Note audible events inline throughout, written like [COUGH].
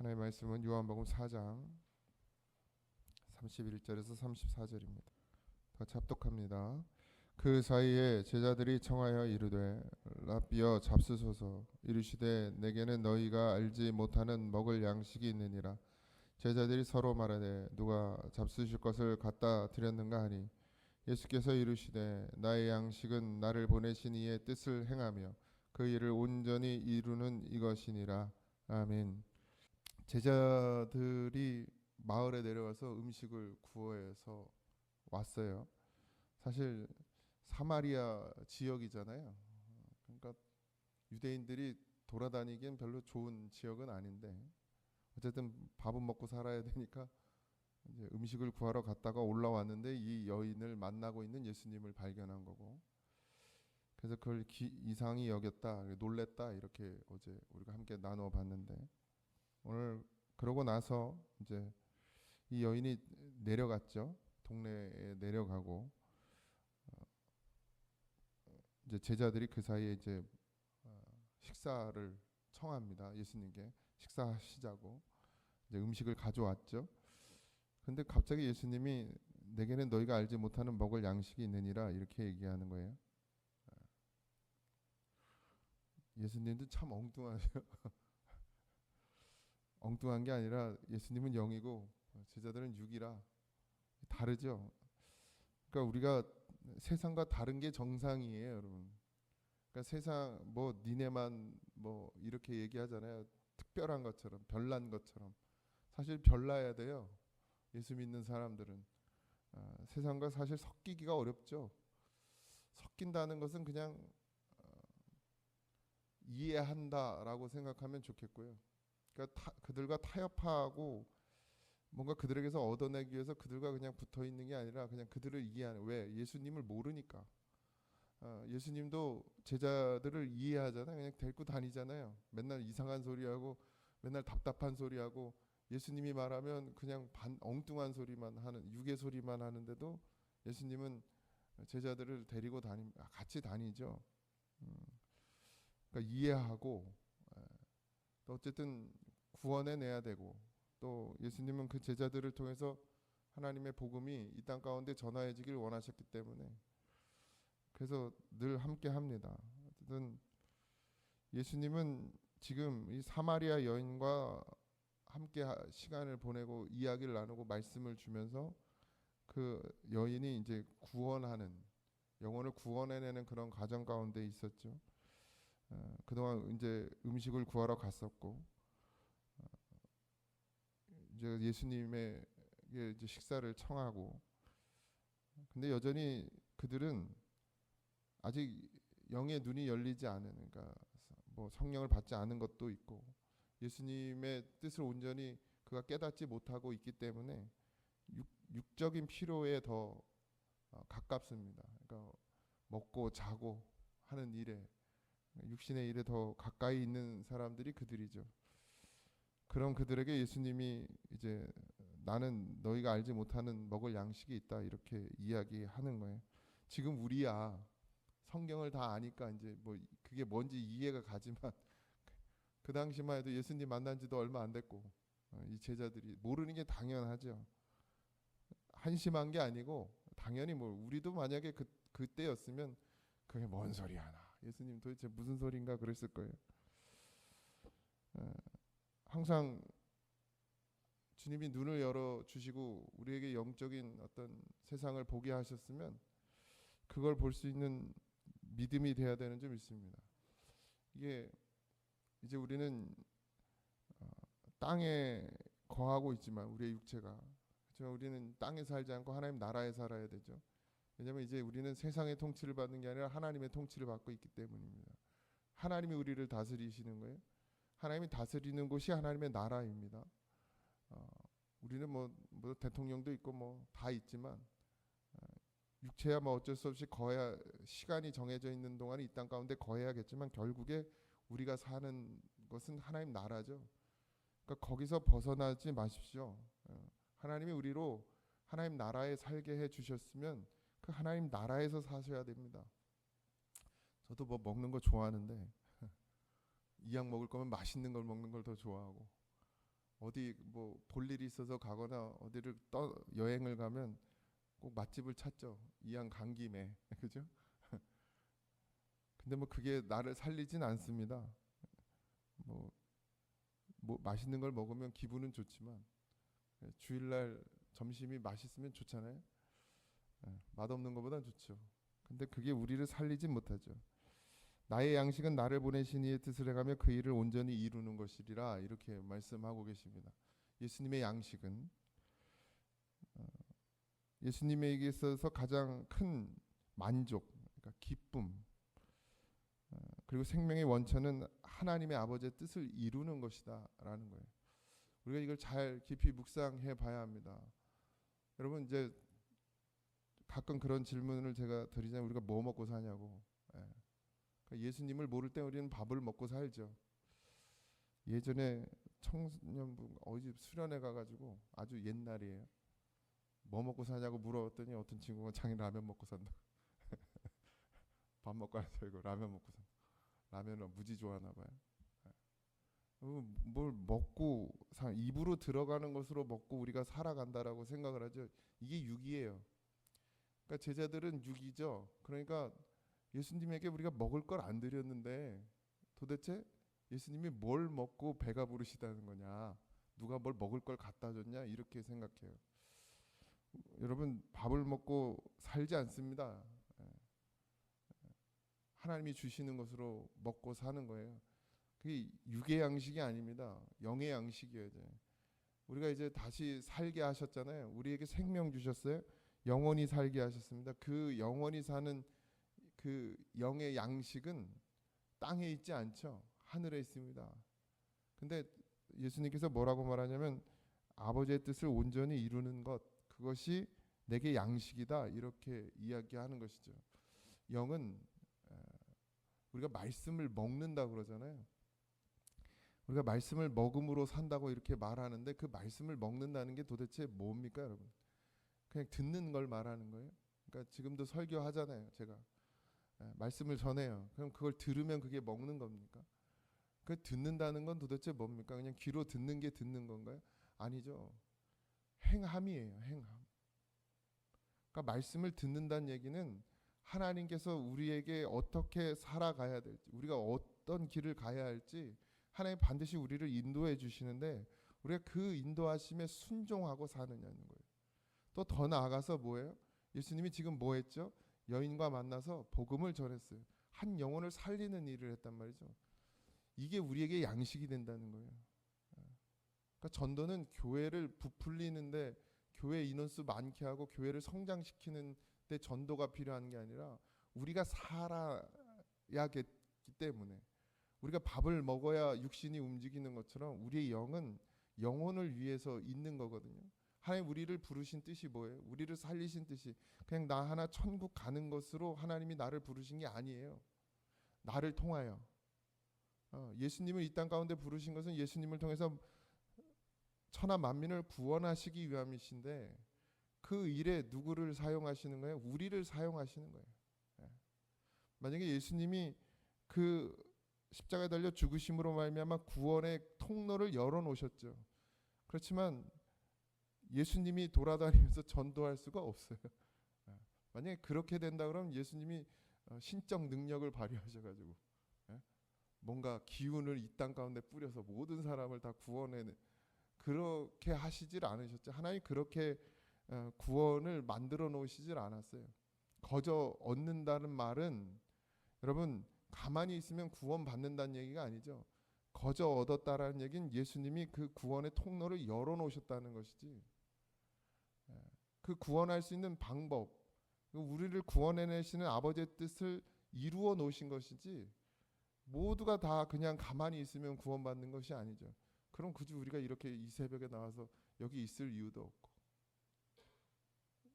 하나님의 말씀은 요한복음 4장 31절에서 34절입니다. 더 잡독합니다. 그 사이에 제자들이 청하여 이르되 라비어 잡수소서 이르시되 내게는 너희가 알지 못하는 먹을 양식이 있느니라 제자들이 서로 말하되 누가 잡수실 것을 갖다 드렸는가 하니 예수께서 이르시되 나의 양식은 나를 보내신 이의 뜻을 행하며 그 일을 온전히 이루는 이것이니라 아멘. 제자들이 마을에 내려가서 음식을 구워서 왔어요. 사실 사마리아 지역이잖아요. 그러니까 유대인들이 돌아다니기엔 별로 좋은 지역은 아닌데 어쨌든 밥은 먹고 살아야 되니까 이제 음식을 구하러 갔다가 올라왔는데 이 여인을 만나고 있는 예수님을 발견한 거고 그래서 그걸 기, 이상히 여겼다 놀랬다 이렇게 어제 우리가 함께 나누어 봤는데 오늘 그러고 나서 이제 이 여인이 내려갔죠 동네에 내려가고 어, 이제 제자들이 그 사이에 이제 어, 식사를 청합니다 예수님께 식사하시자고 이제 음식을 가져왔죠. 근데 갑자기 예수님이 내게는 너희가 알지 못하는 먹을 양식이 있느니라 이렇게 얘기하는 거예요. 예수님도 참 엉뚱하죠. [LAUGHS] 엉뚱한 게 아니라 예수님은 영이고 제자들은 육이라 다르죠. 그러니까 우리가 세상과 다른 게 정상이에요, 여러분. 그러니까 세상 뭐 니네만 뭐 이렇게 얘기하잖아요. 특별한 것처럼 별난 것처럼 사실 별나야 돼요. 예수 믿는 사람들은 아, 세상과 사실 섞이기가 어렵죠. 섞인다는 것은 그냥 어, 이해한다라고 생각하면 좋겠고요. 그러니까 타, 그들과 타협하고 뭔가 그들에게서 얻어내기 위해서 그들과 그냥 붙어 있는 게 아니라 그냥 그들을 이해하는 왜 예수님을 모르니까 어, 예수님도 제자들을 이해하잖아요. 그냥 데리고 다니잖아요. 맨날 이상한 소리하고 맨날 답답한 소리하고 예수님이 말하면 그냥 반 엉뚱한 소리만 하는 육의 소리만 하는데도 예수님은 제자들을 데리고 다니 같이 다니죠. 음, 그러니까 이해하고 에, 또 어쨌든 구원해 내야 되고 또 예수님은 그 제자들을 통해서 하나님의 복음이 이 땅 가운데 전하해지길 원하셨기 때문에 그래서 늘 함께 합니다. 어쨌든 예수님은 지금 이 사마리아 여인과 함께 시간을 보내고 이야기를 나누고 말씀을 주면서 그 여인이 이제 구원하는 영혼을 구원해내는 그런 과정 가운데 있었죠. 어, 그동안 이제 음식을 구하러 갔었고 어, 이제 예수님의 이제 식사를 청하고 근데 여전히 그들은 아직 영의 눈이 열리지 않은 그러니까 뭐 성령을 받지 않은 것도 있고 예수님의 뜻을 온전히 그가 깨닫지 못하고 있기 때문에 육, 적인 필요에 더 어, 가깝습니다. 그러니까 먹고 자고 하는 일에 육신의 일에 더 가까이 있는 사람들이 그들이죠. 그런 그들에게 예수님이 이제 나는 너희가 알지 못하는 먹을 양식이 있다 이렇게 이야기하는 거예요. 지금 우리야 성경을 다 아니까 이제 뭐 그게 뭔지 이해가 가지만 [LAUGHS] 그 당시만 해도 예수님 만난 지도 얼마 안 됐고 어, 이 제자들이 모르는 게 당연하죠. 한심한 게 아니고 당연히 뭐 우리도 만약에 그 그때였으면 그게 뭔 소리 하나 예수님 도대체 무슨 소리인가 그랬을 거예요. 어, 항상 주님이 눈을 열어 주시고 우리에게 영적인 어떤 세상을 보게 하셨으면 그걸 볼 수 있는 믿음이 돼야 되는 점 있습니다. 이게 이제 우리는 어, 땅에 거하고 있지만 우리의 육체가 그렇지만 우리는 땅에 살지 않고 하나님 나라에 살아야 되죠. 왜냐하면 이제 우리는 세상의 통치를 받는 게 아니라 하나님의 통치를 받고 있기 때문입니다. 하나님이 우리를 다스리시는 거예요. 하나님이 다스리는 곳이 하나님의 나라입니다. 어, 우리는 뭐, 뭐 대통령도 있고 뭐 다 있지만 어, 육체야 뭐 어쩔 수 없이 거야 시간이 정해져 있는 동안 이 땅 가운데 거해야겠지만 결국에 우리가 사는 것은 하나님 나라죠. 그러니까 거기서 벗어나지 마십시오. 어, 하나님이 우리로 하나님 나라에 살게 해 주셨으면 그 하나님 나라에서 사셔야 됩니다. 저도 뭐 먹는 거 좋아하는데 이 약 먹을 거면 맛있는 걸 먹는 걸 더 좋아하고 어디 뭐 볼 일이 있어서 가거나 어디를 떠 여행을 가면 꼭 맛집을 찾죠. 이왕 간 김에 [LAUGHS] 그죠? 근데 뭐 그게 나를 살리진 않습니다. 뭐, 뭐 맛있는 걸 먹으면 기분은 좋지만 예, 주일날 점심이 맛있으면 좋잖아요. 예, 맛없는 것보단 좋죠. 근데 그게 우리를 살리지 못하죠. 나의 양식은 나를 보내신 이의 뜻을 해가며 그 일을 온전히 이루는 것이리라 이렇게 말씀하고 계십니다. 예수님의 양식은 어, 예수님에게 있어서 가장 큰 만족, 그러니까 기쁨, 어, 그리고 생명의 원천은 하나님의 아버지의 뜻을 이루는 것이다라는 거예요. 우리가 이걸 잘 깊이 묵상해 봐야 합니다. 여러분 이제 가끔 그런 질문을 제가 드리자면 우리가 뭐 먹고 사냐고. 예. 그러니까 예수님을 모를 때 우리는 밥을 먹고 살죠. 예전에 청년부 어디 집 수련회 가가지고 아주 옛날이에요. 뭐 먹고 사냐고 물어봤더니 어떤 친구가 자기 라면 먹고 산다. [LAUGHS] 밥 먹고 안 살고 라면 먹고 산다. 라면을 무지 좋아하나 봐요. 예. 어, 뭘 먹고 사, 입으로 들어가는 것으로 먹고 우리가 살아간다라고 생각을 하죠. 이게 육이에요. 그러니까 제자들은 육이죠. 그러니까 예수님에게 우리가 먹을 걸 안 드렸는데 도대체 예수님이 뭘 먹고 배가 부르시다는 거냐? 누가 뭘 먹을 걸 갖다 줬냐? 이렇게 생각해요. 여러분 밥을 먹고 살지 않습니다. 예. 하나님이 주시는 것으로 먹고 사는 거예요. 그게 육의 양식이 아닙니다. 영의 양식이에요. 이제. 우리가 이제 다시 살게 하셨잖아요. 우리에게 생명 주셨어요. 영원히 살게 하셨습니다. 그 영원히 사는 그 영의 양식은 땅에 있지 않죠. 하늘에 있습니다. 근데 예수님께서 뭐라고 말하냐면 아버지의 뜻을 온전히 이루는 것 그것이 내게 양식이다 이렇게 이야기하는 것이죠. 영은 에, 우리가 말씀을 먹는다 그러잖아요. 우리가 말씀을 먹음으로 산다고 이렇게 말하는데 그 말씀을 먹는다는 게 도대체 뭡니까, 여러분? 그냥 듣는 걸 말하는 거예요. 그러니까 지금도 설교하잖아요, 제가. 예, 말씀을 전해요. 그럼 그걸 들으면 그게 먹는 겁니까? 그 듣는다는 건 도대체 뭡니까? 그냥 귀로 듣는 게 듣는 건가요? 아니죠. 행함이에요, 행함. 그러니까 말씀을 듣는다는 얘기는 하나님께서 우리에게 어떻게 살아가야 될지, 우리가 어떤 길을 가야 할지 하나님 반드시 우리를 인도해 주시는데 우리가 그 인도하심에 순종하고 사느냐는 거예요. 또 더 나아가서 뭐예요? 예수님이 지금 뭐 했죠? 여인과 만나서 복음을 전했어요. 한 영혼을 살리는 일을 했단 말이죠. 이게 우리에게 양식이 된다는 거예요. 그러니까 전도는 교회를 부풀리는데 교회 인원수 많게 하고 교회를 성장시키는 데 전도가 필요한 게 아니라 우리가 살아야겠기 때문에 우리가 밥을 먹어야 육신이 움직이는 것처럼 우리의 영은 영혼을 위해서 있는 거거든요. 하나님 우리를 부르신 뜻이 뭐예요? 우리를 살리신 뜻이 그냥 나 하나 천국 가는 것으로 하나님이 나를 부르신 게 아니에요. 나를 통하여 어, 예수님을 이 땅 가운데 부르신 것은 예수님을 통해서 천하 만민을 구원하시기 위함이신데 그 일에 누구를 사용하시는 거예요? 우리를 사용하시는 거예요. 예. 만약에 예수님이 그 십자가에 달려 죽으심으로 말미암아 구원의 통로를 열어 놓으셨죠. 그렇지만 예수님이 돌아다니면서 전도할 수가 없어요. 예. 만약에 그렇게 된다 그러면 예수님이 어, 신적 능력을 발휘하셔 가지고 예. 뭔가 기운을 이 땅 가운데 뿌려서 모든 사람을 다 구원해 그렇게 하시질 않으셨죠. 하나님 그렇게 어, 구원을 만들어 놓으시질 않았어요. 거저 얻는다는 말은 여러분 가만히 있으면 구원 받는다는 얘기가 아니죠. 거저 얻었다라는 얘기는 예수님이 그 구원의 통로를 열어 놓으셨다는 것이지. 예, 그 구원할 수 있는 방법, 그 우리를 구원해내시는 아버지의 뜻을 이루어 놓으신 것이지. 모두가 다 그냥 가만히 있으면 구원받는 것이 아니죠. 그럼 굳이 우리가 이렇게 이 새벽에 나와서 여기 있을 이유도 없고.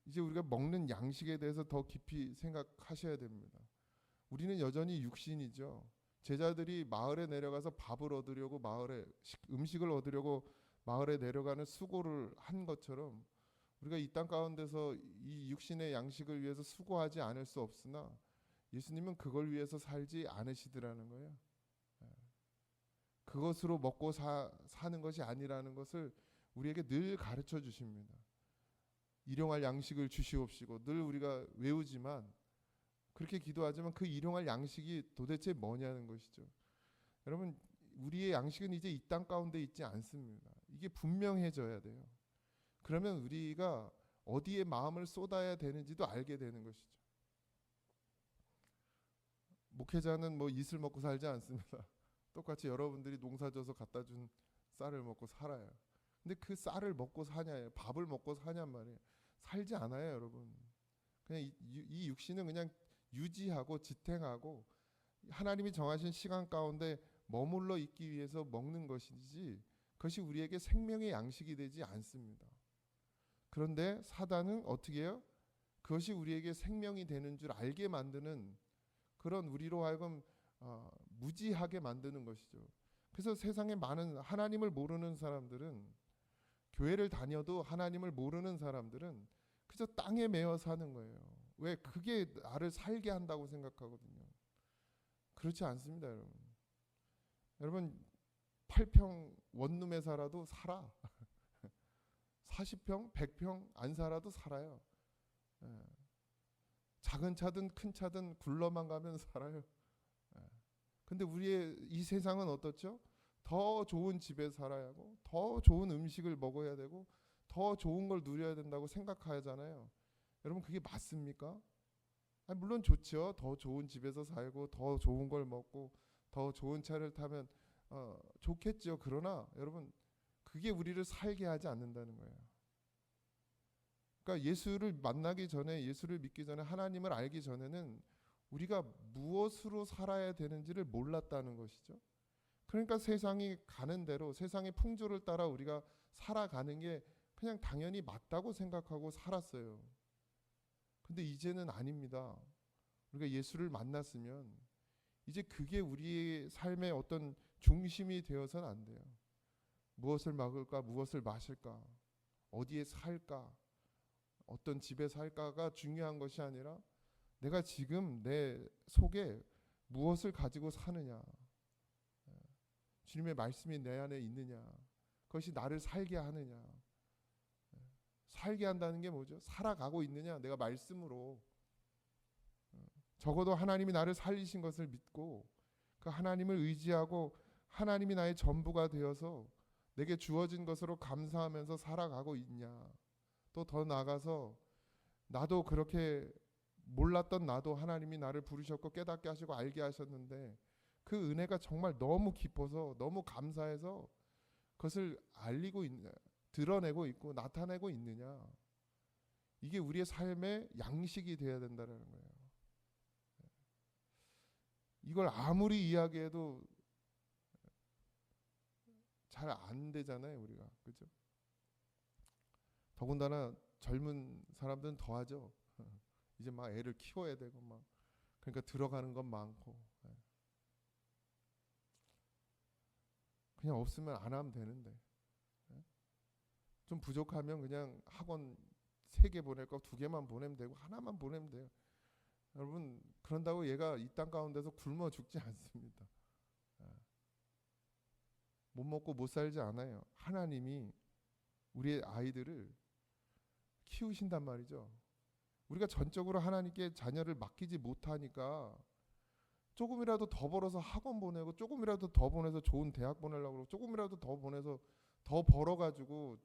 이제 우리가 먹는 양식에 대해서 더 깊이 생각하셔야 됩니다. 우리는 여전히 육신이죠. 제자들이 마을에 내려가서 밥을 얻으려고 마을에 음식을 얻으려고 마을에 내려가는 수고를 한 것처럼 우리가 이 땅 가운데서 이 육신의 양식을 위해서 수고하지 않을 수 없으나 예수님은 그걸 위해서 살지 않으시더라는 거예요. 예. 그것으로 먹고 사, 사는 것이 아니라는 것을 우리에게 늘 가르쳐 주십니다. 일용할 양식을 주시옵시고 늘 우리가 외우지만 그렇게 기도하지만 그 일용할 양식이 도대체 뭐냐는 것이죠. 여러분 우리의 양식은 이제 이 땅 가운데 있지 않습니다. 이게 분명해져야 돼요. 그러면 우리가 어디에 마음을 쏟아야 되는지도 알게 되는 것이죠. 목회자는 뭐 이슬 먹고 살지 않습니다. [LAUGHS] 똑같이 여러분들이 농사져서 갖다 준 쌀을 먹고 살아요. 근데 그 쌀을 먹고 사냐예요. 밥을 먹고 사냔 말이에요. 살지 않아요, 여러분. 그냥 이, 이 육신은 그냥 유지하고 지탱하고 하나님이 정하신 시간 가운데 머물러 있기 위해서 먹는 것이지 그것이 우리에게 생명의 양식이 되지 않습니다. 그런데 사단은 어떻게 해요? 그것이 우리에게 생명이 되는 줄 알게 만드는 그런 우리로 하여금 어, 무지하게 만드는 것이죠. 그래서 세상에 많은 하나님을 모르는 사람들은 교회를 다녀도 하나님을 모르는 사람들은 그저 땅에 매여 사는 거예요. 왜 그게 나를 살게 한다고 생각하거든요. 그렇지 않습니다, 여러분. 여러분 8평 원룸에 살아도 살아. 40평, 100평 안 살아도 살아요. 예. 작은 차든 큰 차든 굴러만 가면 살아요. 예. 근데 우리의 이 세상은 어떻죠? 더 좋은 집에 살아야 하고 더 좋은 음식을 먹어야 되고 더 좋은 걸 누려야 된다고 생각하잖아요. 여러분 그게 맞습니까? 아니, 물론 좋죠. 더 좋은 집에서 살고 더 좋은 걸 먹고 더 좋은 차를 타면 어, 좋겠죠. 그러나 여러분 그게 우리를 살게 하지 않는다는 거예요. 그러니까 예수를 만나기 전에 예수를 믿기 전에 하나님을 알기 전에는 우리가 무엇으로 살아야 되는지를 몰랐다는 것이죠. 그러니까 세상이 가는 대로 세상의 풍조를 따라 우리가 살아가는 게 그냥 당연히 맞다고 생각하고 살았어요. 근데 이제는 아닙니다. 우리가 예수를 만났으면 이제 그게 우리의 삶의 어떤 중심이 되어서는 안 돼요. 무엇을 먹을까, 무엇을 마실까, 어디에 살까, 어떤 집에 살까가 중요한 것이 아니라 내가 지금 내 속에 무엇을 가지고 사느냐, 예. 주님의 말씀이 내 안에 있느냐, 그것이 나를 살게 하느냐, 예. 살게 한다는 게 뭐죠? 살아가고 있느냐, 내가 말씀으로 어, 적어도 하나님이 나를 살리신 것을 믿고 그 하나님을 의지하고 하나님이 나의 전부가 되어서 내게 주어진 것으로 감사하면서 살아가고 있냐. 또 더 나아가서 나도 그렇게 몰랐던 나도 하나님이 나를 부르셨고 깨닫게 하시고 알게 하셨는데 그 은혜가 정말 너무 깊어서 너무 감사해서 그것을 알리고 있냐, 드러내고 있고 나타내고 있느냐. 이게 우리의 삶의 양식이 되어야 된다는 거예요. 이걸 아무리 이야기해도 잘 안 되잖아요, 우리가. 그죠? 더군다나 젊은 사람들은 더 하죠. [LAUGHS] 이제 막 애를 키워야 되고 막 그러니까 들어가는 건 많고 예. 그냥 없으면 안 하면 되는데 예? 좀 부족하면 그냥 학원 세 개 보낼 거 두 개만 보내면 되고 하나만 보내면 돼요. 여러분 그런다고 얘가 이 땅 가운데서 굶어 죽지 [LAUGHS] 않습니다. 예. 못 먹고 못 살지 않아요. 하나님이 우리의 아이들을 키우신단 말이죠. 우리가 전적으로 하나님께 자녀를 맡기지 못하니까 조금이라도 더 벌어서 학원 보내고 조금이라도 더 보내서 좋은 대학 보내려고 그러고 조금이라도 더 보내서 더 벌어 가지고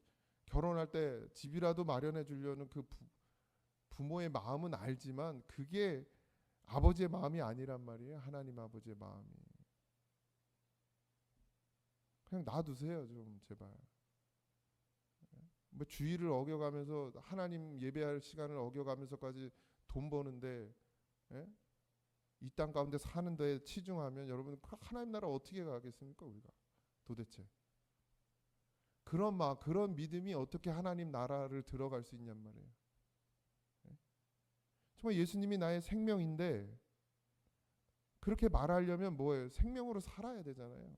결혼할 때 집이라도 마련해 주려는 그 부, 부모의 마음은 알지만 그게 아버지의 마음이 아니란 말이에요. 하나님 아버지의 마음이. 그냥 놔두세요, 좀 제발. 뭐 주의를 어겨가면서 하나님 예배할 시간을 어겨가면서까지 돈 버는데 예? 이땅 가운데 사는데 치중하면 여러분 그 하나님 나라 어떻게 가겠습니까 우리가 도대체 그런 막 그런 믿음이 어떻게 하나님 나라를 들어갈 수 있냔 말이에요. 예? 정말 예수님이 나의 생명인데 그렇게 말하려면 뭐예요? 생명으로 살아야 되잖아요.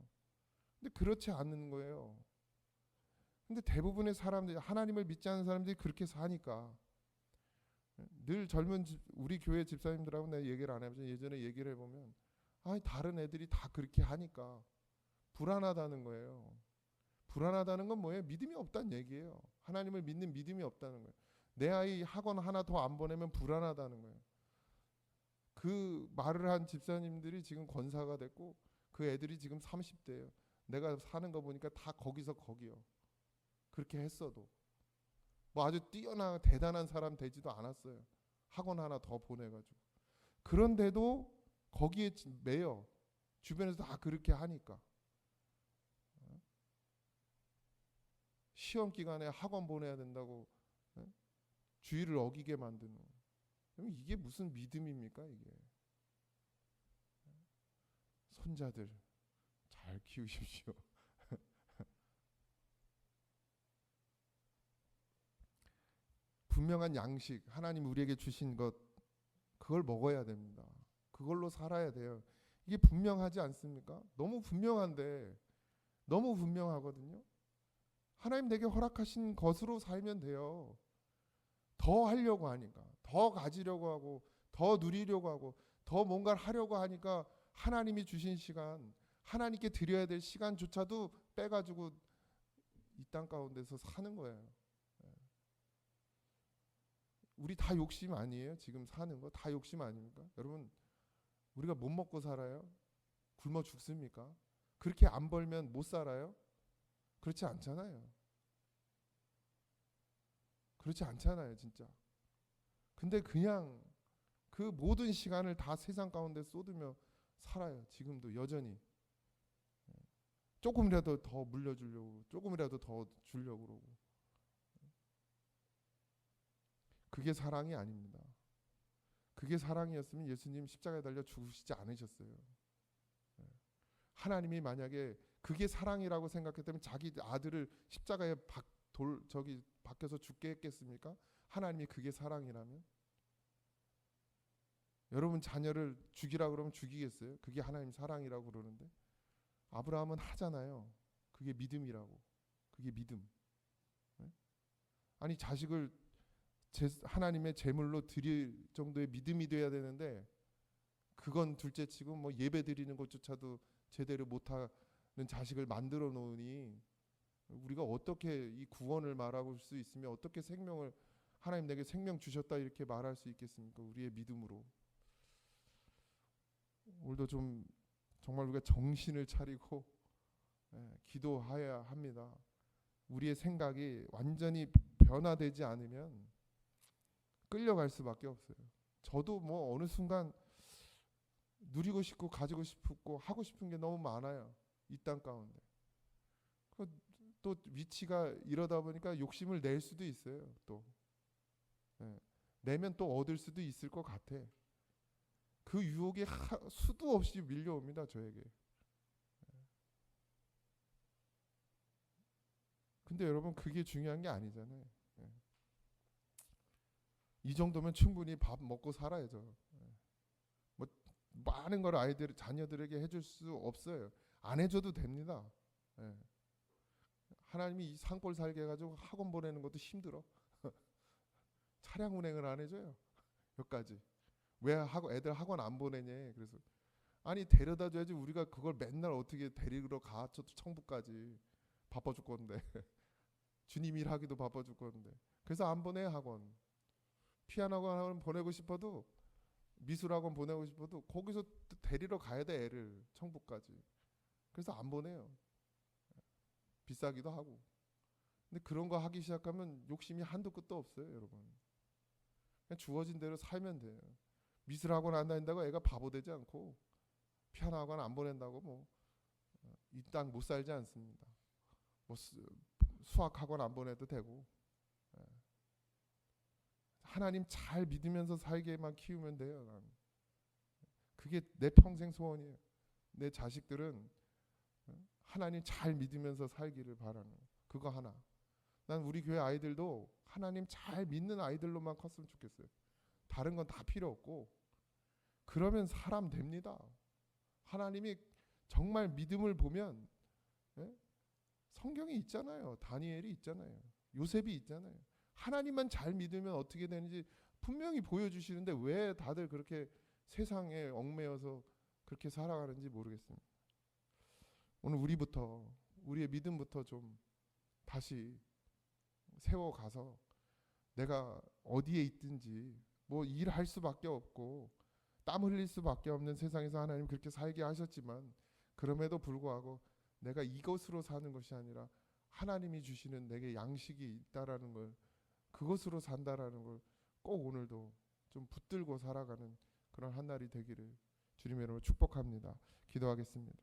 근데 그렇지 않는 거예요. 근데 대부분의 사람들이 하나님을 믿지 않는 사람들이 그렇게 사니까 늘 젊은 집, 우리 교회 집사님들하고 내가 얘기를 안 해보죠. 예전에 얘기를 해보면 아 다른 애들이 다 그렇게 하니까 불안하다는 거예요. 불안하다는 건 뭐예요? 믿음이 없다는 얘기예요. 하나님을 믿는 믿음이 없다는 거예요. 내 아이 학원 하나 더 안 보내면 불안하다는 거예요. 그 말을 한 집사님들이 지금 권사가 됐고 그 애들이 지금 30대예요. 내가 사는 거 보니까 다 거기서 거기요. 그렇게 했어도 뭐 아주 뛰어나 대단한 사람 되지도 않았어요. 학원 하나 더 보내가지고 그런데도 거기에 지- 매여 주변에서 다 그렇게 하니까 어? 시험 기간에 학원 보내야 된다고 어? 주의를 어기게 만드는 이게 무슨 믿음입니까 이게 손자들 잘 키우십시오. [LAUGHS] 분명한 양식 하나님 우리에게 주신 것 그걸 먹어야 됩니다. 그걸로 살아야 돼요. 이게 분명하지 않습니까? 너무 분명한데 너무 분명하거든요. 하나님 내게 허락하신 것으로 살면 돼요. 더 하려고 하니까 더 가지려고 하고 더 누리려고 하고 더 뭔가를 하려고 하니까 하나님이 주신 시간 하나님께 드려야 될 시간조차도 빼가지고 이 땅 가운데서 사는 거예요. 예. 우리 다 욕심 아니에요? 지금 사는 거 다 욕심 아닙니까? 여러분 우리가 못 먹고 살아요? 굶어 죽습니까? 그렇게 안 벌면 못 살아요? 그렇지 않잖아요. 그렇지 않잖아요, 진짜. 근데 그냥 그 모든 시간을 다 세상 가운데 쏟으며 살아요. 지금도 여전히. 예. 조금이라도 더 물려주려고, 조금이라도 더 주려고 그러고. 그게 사랑이 아닙니다. 그게 사랑이었으면 예수님 십자가에 달려 죽으시지 않으셨어요. 예. 하나님이 만약에 그게 사랑이라고 생각했다면 자기 아들을 십자가에 박, 돌 저기 밖에서 죽게 했겠습니까? 하나님이 그게 사랑이라면 여러분 자녀를 죽이라 그러면 죽이겠어요? 그게 하나님 사랑이라고 그러는데 아브라함은 하잖아요. 그게 믿음이라고. 그게 믿음. 네? 아니 자식을 제, 하나님의 제물로 드릴 정도의 믿음이 돼야 되는데 그건 둘째치고 뭐 예배 드리는 것조차도 제대로 못하는 자식을 만들어 놓으니 우리가 어떻게 이 구원을 말하고 수 있으며 어떻게 생명을 하나님 내게 생명 주셨다 이렇게 말할 수 있겠습니까? 우리의 믿음으로 오늘도 좀 정말 우리가 정신을 차리고 예, 기도해야 합니다. 우리의 생각이 완전히 변화되지 않으면 끌려갈 수밖에 없어요. 저도 뭐 어느 순간 누리고 싶고 가지고 싶고 하고 싶은 게 너무 많아요. 이 땅 가운데. 그또 위치가 이러다 보니까 욕심을 낼 수도 있어요. 또 예. 내면 또 얻을 수도 있을 것 같아. 그 유혹이 하, 수도 없이 밀려옵니다 저에게. 예. 근데 여러분 그게 중요한 게 아니잖아요. 예. 이 정도면 충분히 밥 먹고 살아야죠. 예. 뭐 많은 걸 아이들 자녀들에게 해줄 수 없어요. 안 해줘도 됩니다. 예. 하나님이 이 산골 살게 해가지고 학원 보내는 것도 힘들어. [LAUGHS] 차량 운행을 안 해줘요. 여기까지. 왜 하고 애들 학원 안 보내냐? 그래서 아니 데려다 줘야지 우리가 그걸 맨날 어떻게 데리러 가? 저 청부까지 바빠 죽겠는데 [LAUGHS] 주님 일하기도 바빠 죽겠는데 그래서 안 보내 학원. 피아노 학원 보내고 싶어도 미술 학원 보내고 싶어도 거기서 또 데리러 가야 돼 애를 청부까지. 그래서 안 보내요. 비싸기도 하고. 근데 그런 거 하기 시작하면 욕심이 한도 끝도 없어요, 여러분. 그냥 주어진 대로 살면 돼요. 미술 학원 안 다닌다고 애가 바보 되지 않고 피아노 학원 안 보낸다고 뭐 이 땅 못 살지 않습니다. 뭐 수, 수학 학원 안 보내도 되고 예. 하나님 잘 믿으면서 살게만 키우면 돼요. 난. 그게 내 평생 소원이에요. 내 자식들은 어? 하나님 잘 믿으면서 살기를 바라는 거. 그거 하나. 난 우리 교회 아이들도 하나님 잘 믿는 아이들로만 컸으면 좋겠어요. 다른 건 다 필요 없고 그러면 사람 됩니다. 하나님이 정말 믿음을 보면 예? 성경이 있잖아요. 다니엘이 있잖아요. 요셉이 있잖아요. 하나님만 잘 믿으면 어떻게 되는지 분명히 보여주시는데 왜 다들 그렇게 세상에 얽매여서 그렇게 살아가는지 모르겠습니다. 오늘 우리부터 우리의 믿음부터 좀 다시 세워가서 내가 어디에 있든지 뭐 일할 수밖에 없고 땀 흘릴 수밖에 없는 세상에서 하나님 그렇게 살게 하셨지만 그럼에도 불구하고 내가 이것으로 사는 것이 아니라 하나님이 주시는 내게 양식이 있다라는 걸 그것으로 산다라는 걸 꼭 오늘도 좀 붙들고 살아가는 그런 한 날이 되기를 주님의 이름으로 축복합니다. 기도하겠습니다.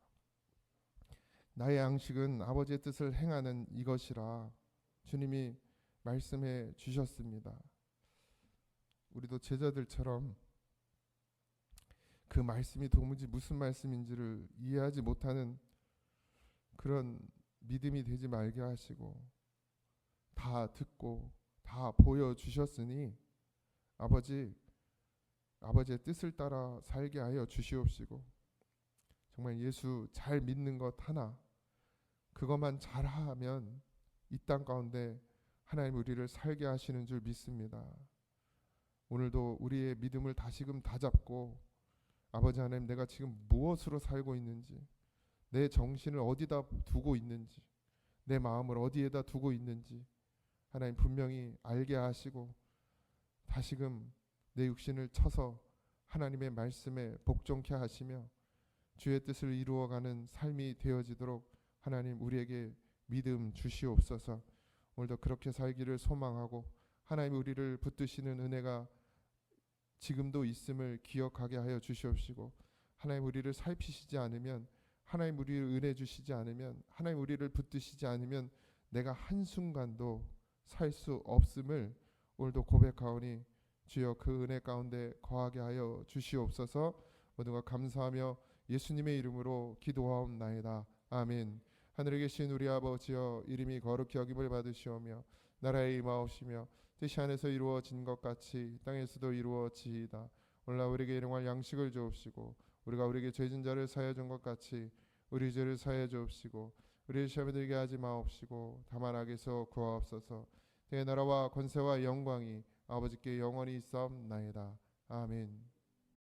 나의 양식은 아버지의 뜻을 행하는 이것이라 주님이 말씀해 주셨습니다. 우리도 제자들처럼 그 말씀이 도무지 무슨 말씀인지를 이해하지 못하는 그런 믿음이 되지 말게 하시고 다 듣고 다 보여 주셨으니 아버지 아버지의 뜻을 따라 살게 하여 주시옵시고 정말 예수 잘 믿는 것 하나 그것만 잘하면 이 땅 가운데 하나님 우리를 살게 하시는 줄 믿습니다. 오늘도 우리의 믿음을 다시금 다잡고 아버지 하나님 내가 지금 무엇으로 살고 있는지 내 정신을 어디다 두고 있는지 내 마음을 어디에다 두고 있는지 하나님 분명히 알게 하시고 다시금 내 육신을 쳐서 하나님의 말씀에 복종케 하시며 주의 뜻을 이루어가는 삶이 되어지도록 하나님 우리에게 믿음 주시옵소서. 오늘도 그렇게 살기를 소망하고 하나님 우리를 붙드시는 은혜가 지금도 있음을 기억하게 하여 주시옵시고 하나님 우리를 살피시지 않으면 하나님 우리를 은혜 주시지 않으면 하나님 우리를 붙드시지 않으면 내가 한순간도 살 수 없음을 오늘도 고백하오니 주여 그 은혜 가운데 거하게 하여 주시옵소서. 모두가 감사하며 예수님의 이름으로 기도하옵나이다. 아멘. 하늘에 계신 우리 아버지여 이름이 거룩히 여김을 받으시오며 나라의 임하옵시며 뜻이 안에서 이루어진 것 같이 땅에서도 이루어지이다. 오늘 우리에게 일용할 양식을 주옵시고 우리가 우리에게 죄진 자를 사하여 준 것 같이 우리 죄를 사하여 주옵시고 우리 시험에 들게 하지 마옵시고 다만 악에서 구하옵소서. 내 나라와 권세와 영광이 아버지께 영원히 있사옵나이다. 아멘